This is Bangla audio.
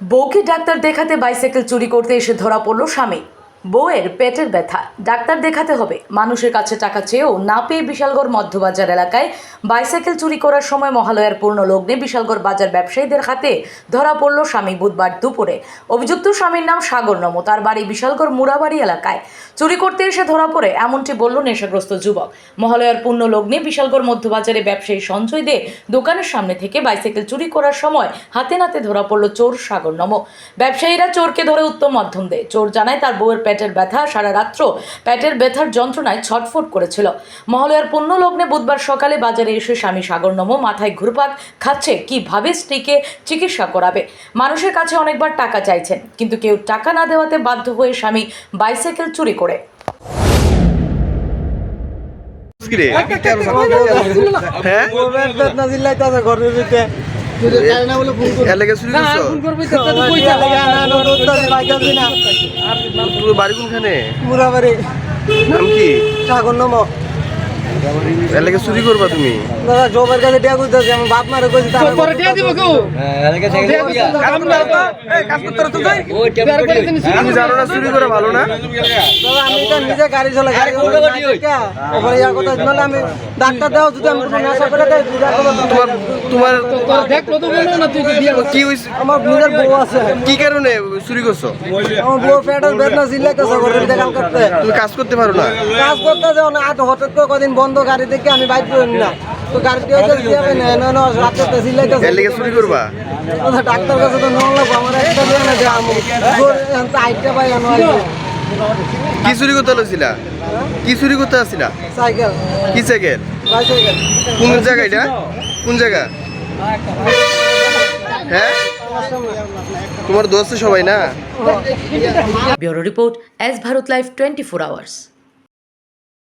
বউকে ডাক্তার দেখাতে বাইসাইকেল চুরি করতে এসে ধরা পড়ল স্বামী। বউয়ের পেটের ব্যথা। ডাক্তার দেখাতে হবে। মানুষের কাছে টাকা চেয়েও না পেয়ে বিশালগড় মধ্যবাজার এলাকায় বাইসাইকেল চুরি করার সময় মহালয়ার পূর্ণ লগ্নে বিশালগড় বাজার ব্যবসায়ীদের হাতে ধরা পড়ল স্বামী বুধবার দুপুরে। অভিযুক্ত স্বামীর নাম সাগর নম। তার বাড়ি বিশালগড় মুরাবাড়ি এলাকায়। চুরি করতে এসে ধরা পড়ে এমনটি বলল নেশাগ্রস্ত যুবক। মহালয়ার পূর্ণ লগ্নে বিশালগড় মধ্যবাজারে ব্যবসায়ী সঞ্জয় দে দোকানের সামনে থেকে বাইসাইকেল চুরি করার সময় হাতে নাতে ধরা পড়ল চোর সাগর নম। ব্যবসায়ীরা চোরকে ধরে উত্তম মাধ্যম দেয়। চোর জানায় তার বউয়ের পেটের ব্যথা সারা রাত্র পেটের ব্যথার যন্ত্রণায় ছটফট করেছিল। মহালয়ার পূর্ণ লগ্নে বুধবার সকালে বাজারে এসে স্বামী সাগর নম মাথায় ঘুরপাক খাচ্ছে কীভাবে স্ত্রীকে চিকিৎসা করাবে? মানুষের কাছে অনেকবার টাকা চাইছেন কিন্তু কেউ টাকা না দেওয়াতে বাধ্য হয়ে স্বামী বাইসাইকেল চুরি করে। কিরে? হ্যাঁ? বাড়ি কোনখানে? নাম কি? ঠাকুর চুরি করবা তুমি? দাদা জবের কাছে টিয়া কইতাছি আমি বাপ মারে কইছি তার তুমি জানো না চুরি করে ভালো না? দাদা আমি তো নিজে গাড়ি চলাই গাড়ি ওপরে ইয়া কথা নলে আমি ডাক্তার দাও যদি আমি কোনো নেশা করে দেয় বুঝা করো তোমার তোমার কি হইছে? আমার নিজের বউ আছে। কি কারণে চুরি করছ? আমার বউ পেটের বেদনা জিল্লাইতাছে ভিতরে করতে। তুমি কাজ করতে পারো না? কাজ করতে যাও না আট হঠাৎ করে কদিন বন্ধ গাড়ি দেখে আমি বাইক করি না তো গাড়ি দিয়ে যাবে না রাতে এলাকা চুরি করবা? ডাক্তার কাছে তো নন লাগবো আমার একটা দিয়ে না যে আমি আইটা পাই আনো কি চুরি করতে লইছিলা? কি চুরি করতে আসছিলা? সাইকেল। কি সাইকেল? কোন জায়গা এটা? কোন জায়গা? হ্যাঁ? তোমার দোস্ত সবাই না? Bureau report S Bharat live twenty four hours.